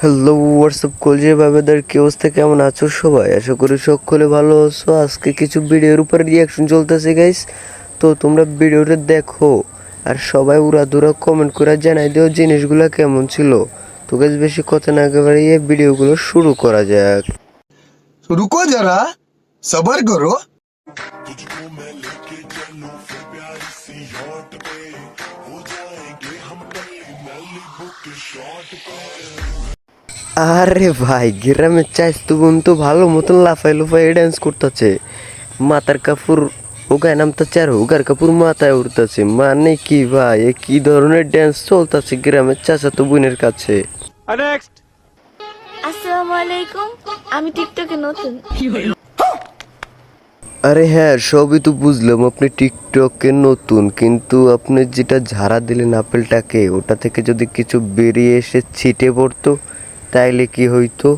Hello WhatsApp কলজে বাবাদের কি অবস্থা? কেমন আছো সবাই? আশা করি সকলে ভালো আছো। আজকে কিছু ভিডিওর উপর রিয়াকশন চলতেছে গাইস তো তোমরা ভিডিওটা দেখো আর সবাই উড়াধুরা কমেন্ট করে জানাই দিও জিনিসগুলো কেমন ছিল। তো গাইস বেশি কথা না বাড়িয়ে ভিডিওগুলো শুরু করা যাক। শুরু রুকো যারা, সবার করো। আরে ভাই গ্রামের চাইস তো বোন তো ভালো মতন লাফাই লুফাই ড্যান্স করতেছে। মাথার কাপড় ওগায় নামতেছে আর ওগার কাপুর মাথায় উঠতেছে মানে কি ভাই এ কি ধরনের ড্যান্স চলতেছে গ্রামের চাচা তো বোনের কাছে। আসসালামু আলাইকুম আমি টিকটকে নতুন। আরে হ্যাঁ সবই তো বুঝলাম আপনি টিকটকে নতুন কিন্তু আপনি যেটা ঝাড়া দিলেন আপেলটাকে ওটা থেকে যদি কিছু বেরিয়ে এসে ছিটে পড়তো? তাইলে কি হইতো